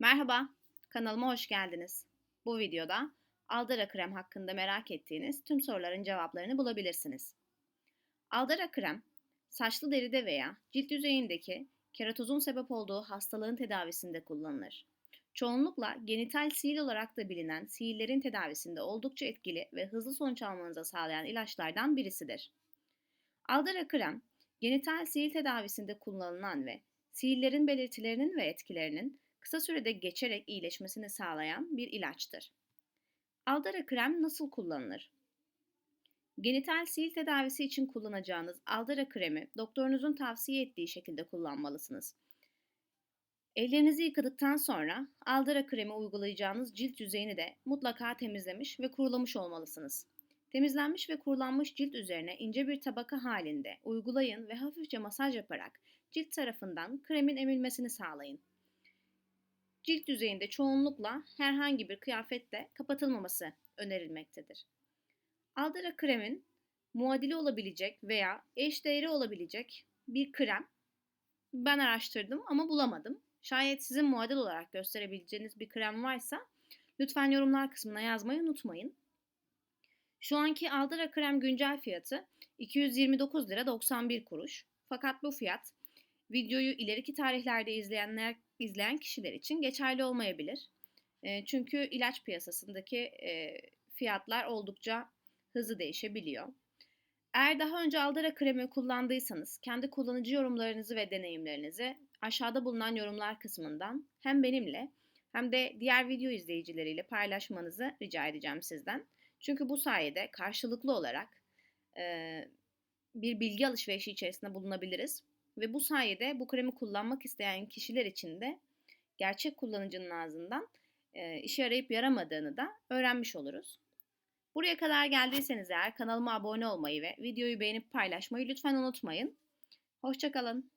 Merhaba, kanalıma hoş geldiniz. Bu videoda Aldara krem hakkında merak ettiğiniz tüm soruların cevaplarını bulabilirsiniz. Aldara krem, saçlı deride veya cilt yüzeyindeki keratozun sebep olduğu hastalığın tedavisinde kullanılır. Çoğunlukla genital sihir olarak da bilinen sihirlerin tedavisinde oldukça etkili ve hızlı sonuç almanıza sağlayan ilaçlardan birisidir. Aldara krem, genital sihir tedavisinde kullanılan ve sihirlerin belirtilerinin ve etkilerinin kısa sürede geçerek iyileşmesini sağlayan bir ilaçtır. Aldara krem nasıl kullanılır? Genital sil tedavisi için kullanacağınız aldara kremi doktorunuzun tavsiye ettiği şekilde kullanmalısınız. Ellerinizi yıkadıktan sonra aldara kremi uygulayacağınız cilt yüzeyini de mutlaka temizlemiş ve kurulamış olmalısınız. Temizlenmiş ve kurulanmış cilt üzerine ince bir tabaka halinde uygulayın ve hafifçe masaj yaparak cilt tarafından kremin emilmesini sağlayın cilt yüzeyinde çoğunlukla herhangi bir kıyafetle kapatılmaması önerilmektedir. Aldara kremin muadili olabilecek veya eşdeğeri olabilecek bir krem ben araştırdım ama bulamadım. Şayet sizin muadil olarak gösterebileceğiniz bir krem varsa lütfen yorumlar kısmına yazmayı unutmayın. Şu anki Aldara krem güncel fiyatı 229 lira 91 kuruş. Fakat bu fiyat videoyu ileriki tarihlerde izleyenler izleyen kişiler için geçerli olmayabilir. E, çünkü ilaç piyasasındaki e, fiyatlar oldukça hızlı değişebiliyor. Eğer daha önce Aldara kremi kullandıysanız kendi kullanıcı yorumlarınızı ve deneyimlerinizi aşağıda bulunan yorumlar kısmından hem benimle hem de diğer video izleyicileriyle paylaşmanızı rica edeceğim sizden. Çünkü bu sayede karşılıklı olarak e, bir bilgi alışverişi içerisinde bulunabiliriz ve bu sayede bu kremi kullanmak isteyen kişiler için de gerçek kullanıcının ağzından e, işe yarayıp yaramadığını da öğrenmiş oluruz. Buraya kadar geldiyseniz eğer kanalıma abone olmayı ve videoyu beğenip paylaşmayı lütfen unutmayın. Hoşçakalın.